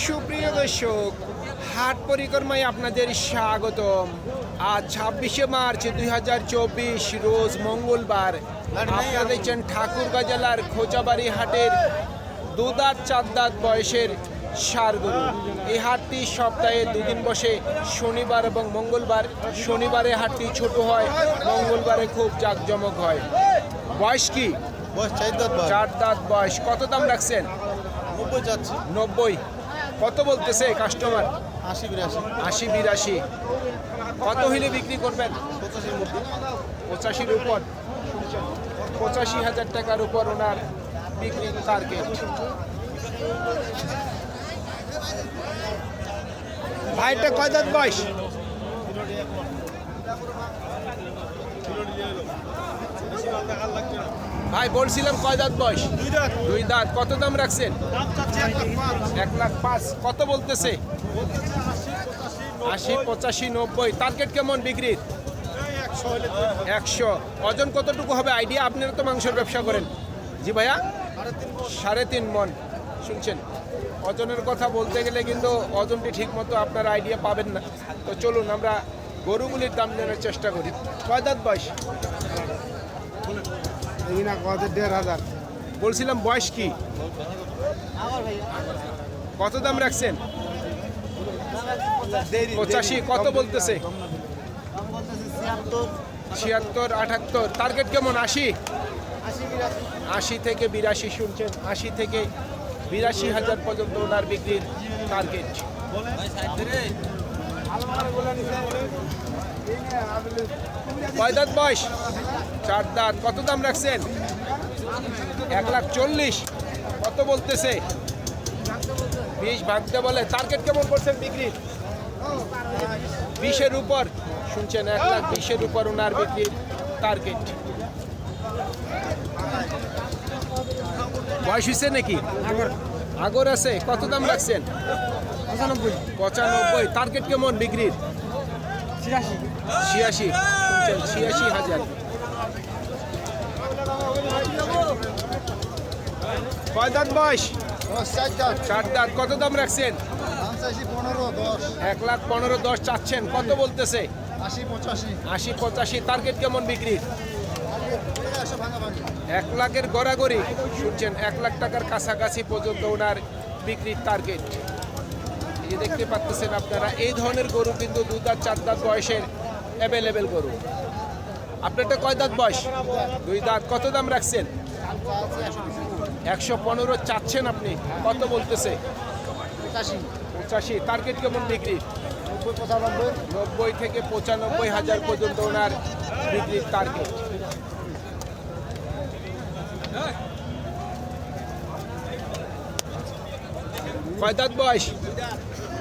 সুপ্রিয় দর্শক হাট পরিক্রমায় আপনাদের স্বাগতম। আজ ছাব্বিশে মার্চ দুই হাজার চব্বিশ রোজ মঙ্গলবার। আপনারা দেখছেন ঠাকুরগাঁ জেলার খোঁচাবাড়ি হাটের দুদাঁত চার দাঁত বয়সের সার গরু এই হাটটি সপ্তাহে দুদিন বসে শনিবার এবং মঙ্গলবার। শনিবারে হাটটি ছোট হয় মঙ্গলবারে খুব জাঁকজমক হয়। বয়স কি? চার দাঁত বয়স। কত দাম রাখছেন? নব্বই যাচ্ছে নব্বই। কত বলতেছে কাস্টমার আশি বিরাশি। আশি বিরাশি। কত হইলে বিক্রি করবেন? পঁচাশির মধ্যে। পঁচাশির উপর। পঁচাশি হাজার টাকার উপর ওনার বিক্রি টার্গেট ভাইটা কয় দাঁত বয়স? ভাই বলছিলাম কয় দাঁত বয়স? দুই দাঁত। কত দাম রাখছেন? এক লাখ পাঁচ। কত বলতেছে? আশি পঁচাশি নব্বই। টার্গেট কেমন বিক্রির? একশো ওজন কতটুকু হবে? আইডিয়া? আপনারা তো মাংসের ব্যবসা করেন। জি ভাইয়া? সাড়ে তিন মন। শুনছেন? ওজনের কথা বলতে গেলে কিন্তু ওজনটি ঠিক মতো আপনার আইডিয়া পাবেন না। তো চলুন আমরা গরুগুলির দাম নেওয়ার চেষ্টা করি। কয় দাঁত বয়স? না কত? দেড় হাজার। বলছিলাম বয়স কি? কত দাম রাখছেন? পঁচাশি কত বলতেছে? ছিয়াত্তর। আটাত্তর। টার্গেট কেমন? আশি? আশি থেকে বিরাশি শুনছেন। আশি থেকে বিরাশি হাজার পর্যন্ত ওনার বিক্রির টার্গেট। কয় দাঁত বয়স? চার দাঁত। কত দাম রাখছেন? এক লাখ চল্লিশ। কত বলতেছে? বিশ ভাগতে বলে। টার্গেট কেমন করছেন বিক্রির বিশের উপর। শুনছেন, এক লাখ বিশের উপর ওনার বিক্রির টার্গেট। বয়স হয়েছে নাকি? আগর আছে। কত দাম রাখছেন? পঁচানব্বই। পঁচানব্বই। টার্গেট কেমন বিক্রির ছিয়াশি। ছিয়াশি। হাজার। কয় দাঁত বয়স চার দাঁত কত দাম রাখছেন? এক লাখ পনেরো দশ চাচ্ছেন। কত বলতেছে? আশি পঁচাশি। আশি পঁচাশি। টার্গেট কেমন ভাঙি এক লাখের গড়াগড়ি। শুনছেন এক লাখ টাকার কাছাকাছি পর্যন্ত ওনার বিক্রির টার্গেট যে দেখতে পাচ্ছেন আপনারা এই ধরনের গরু কিন্তু দু দাঁত চার দাঁত বয়সের অ্যাভেলেবেল গরু। আপনারটা কয় দাঁত বয়স? দুই দাঁত। কত দাম রাখছেন? একশো পনেরো চাচ্ছেন আপনি। কত বলতেছে? পঁচাশি। টার্গেট কেমন বিক্রি? নব্বই থেকে পঁচানব্বই হাজার পর্যন্ত ওনার বিক্রির টার্গেট কয় দাঁত বয়স?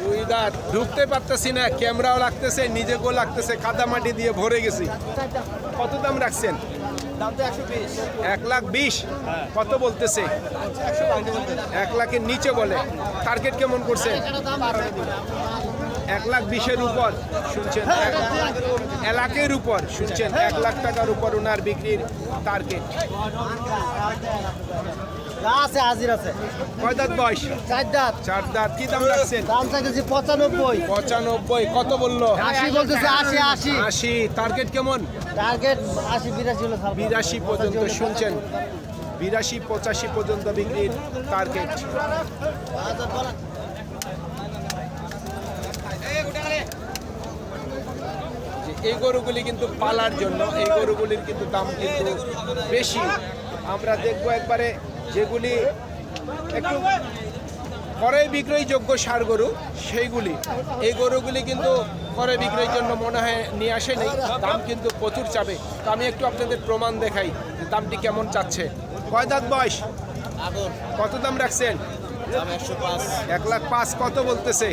দুই দাঁত ঢুকতে পারতেছি না ক্যামেরাও লাগতেছে নিজেকেও লাগতেছে কাদা মাটি দিয়ে ভরে গেছি। কত দাম রাখছেন? এক লাখ বিশ? কত বলতেছে? বলতে। এক লাখের নিচে বলে। টার্গেট কেমন করছেন এক লাখ বিশের উপর শুনছেন? এক- এলাকের উপর শুনছেন? এক লাখ টাকার উপর ওনার বিক্রির টার্গেট আছে হাজির আছে। কয় দাঁত বয়স? চার দাঁত। চার দাঁত। কি দাম রাখছেন? দাম চাইতেছি পঁচানব্বই। পঁচানব্বই। কত বলল? আশি বলতেছে আশি আশি। আশি। টার্গেট কেমন? টার্গেট আশি বিরাশি হলো বিরাশি পর্যন্ত শুনছেন। বিরাশি পঁচাশি পর্যন্ত বিক্রির টার্গেট। এই গরুগুলি কিন্তু পালার জন্য এই গরুগুলির কিন্তু দাম কিন্তু বেশি। আমরা দেখব একবারে যেগুলি একটু করে বিক্রয়যোগ্য সার গরু সেইগুলি। এই গরুগুলি কিন্তু করে বিক্রয়ের জন্য মনে হয় নিয়ে আসে নেই দাম কিন্তু প্রচুর চাবে তো আমি একটু আপনাদের প্রমাণ দেখাই দামটি কেমন চাচ্ছে। কয় দাঁত বয়স? কত দাম রাখছেন? এক লাখ পাঁচ কত বলতেছে?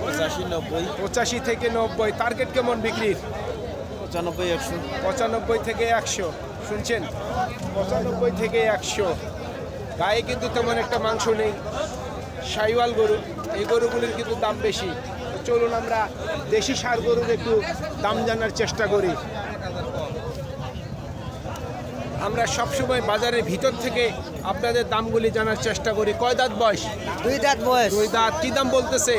পঁচাশি পঁচাশি থেকে নব্বই। টার্গেট কেমন বিক্রির? পঁচানব্বই একশো। পঁচানব্বই থেকে একশো। শুনছেন? পঁচানব্বই থেকে একশো। গায়ে কিন্তু তেমন একটা মাংস নেই। সাইওয়াল গরু এই গরুগুলির কিন্তু দাম বেশি। চলুন আমরা দেশি সার গরুর একটু দাম জানার চেষ্টা করি। আমরা সবসময় বাজারের ভিতর থেকে আপনাদের দামগুলি জানার চেষ্টা করি। কয় দাঁত বয়স? দুই দাঁত বয়স। দুই দাঁত। কি দাম বলতেছে?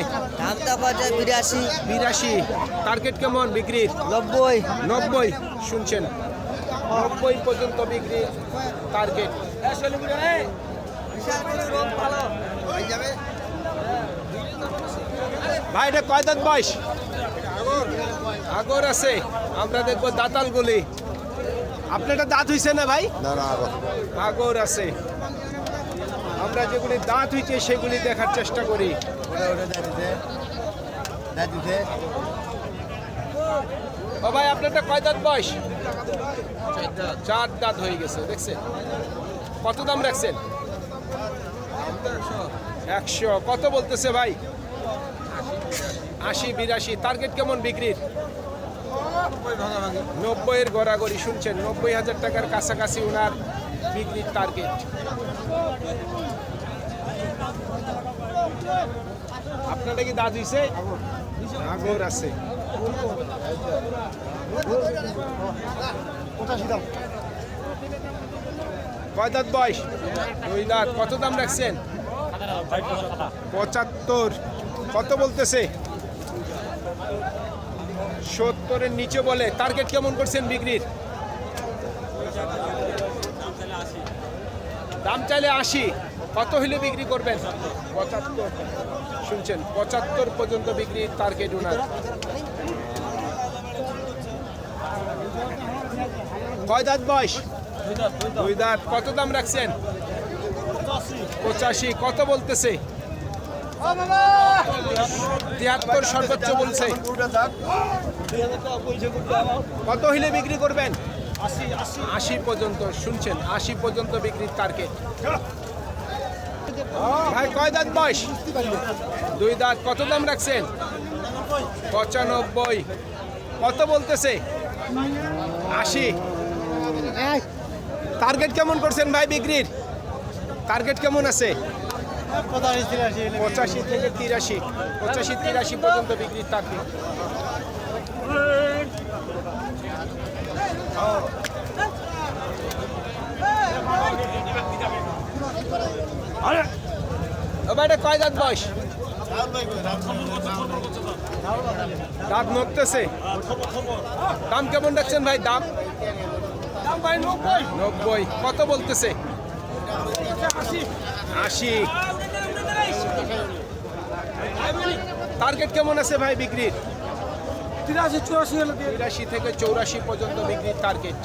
বিরাশি। বিরাশি। টার্গেট কেমন বিক্রির? নব্বই। নব্বই। শুনছেন। নব্বই পর্যন্ত বিক্রি টার্গেট ভাই এটা কয় দাঁত বয়স? আগর আছে। আমরা দেখব দাতালগুলি। আপনারটা দাঁত হইছে না ভাই? আগর। আছে। আমরা যেগুলি দাঁত হইছে সেগুলি দেখার চেষ্টা করি। ও ভাই, আপনারটা কয় দাঁত বয়স? চার দাঁত হয়ে গেছে, দেখছেন? কত দাম রাখছেন? একশো। কত বলতেছে ভাই? আশি, বিরাশি। টার্গেট কেমন বিক্রির? নব্বইয়ের গড়াগড়ি, শুনছেন? নব্বই হাজার টাকার কাছাকাছি ওনার বিক্রির টার্গেট। আপনারা কি দাঁত আগর আছে। কয় দাঁত বয়স? দুই দাঁত। কত দাম রাখছেন? পঁচাত্তর। কত বলতেছে? সত্তরের নিচে বলে। টার্গেট কেমন করছেন বিক্রির? দাম চাইলে আশি। কত হইলে বিক্রি করবেন? পঁচাত্তর। শুনছেন, পঁচাত্তর পর্যন্ত বিক্রির টার্গেট ওনার। কয় দাঁত বয়স? দুই দাঁত কত দাম রাখছেন? পঁচাশি। কত বলতেছে? তিয়াত্তর সর্বোচ্চ বলছে। কত হইলে বিক্রি করবেন? আশি পর্যন্ত। শুনছেন আশি পর্যন্ত বিক্রির টার্গেট ভাই কয় দাঁত বয়স? দুই দাঁত। কত দাম রাখছেন? পঁচানব্বই। কত বলতেছে? আশি। টার্গেট কেমন করছেন ভাই বিক্রির? টার্গেট কেমন আছে? পঁচাশি থেকে তিরাশি, পঁচাশি, তিরাশি পর্যন্ত বিক্রির টার্গেট কয় দাম কেমন রাখছেন ভাই, দাম? নব্বই। কত বলতেছে? আশি। টার্গেট কেমন আছে ভাই বিক্রির? তিরাশি চুরাশি হলে তিরাশি থেকে চৌরাশি পর্যন্ত বিক্রির টার্গেট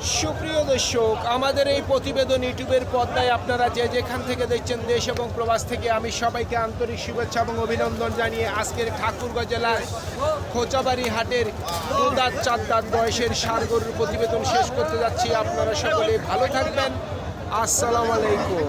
সুপ্রিয় দর্শক, আমাদের এই প্রতিবেদন ইউটিউবের পর্দায় আপনারা যে যেখান থেকে দেখছেন দেশ এবং প্রবাস থেকে, আমি সবাইকে আন্তরিক শুভেচ্ছা এবং অভিনন্দন জানিয়ে আজকের ঠাকুরগাঁ জেলার খোঁচাবাড়ি হাটের দুদাত চার দাঁত বয়সের সারগরুর প্রতিবেদন শেষ করতে যাচ্ছি। আপনারা সকলে ভালো থাকবেন। আসসালামু আলাইকুম।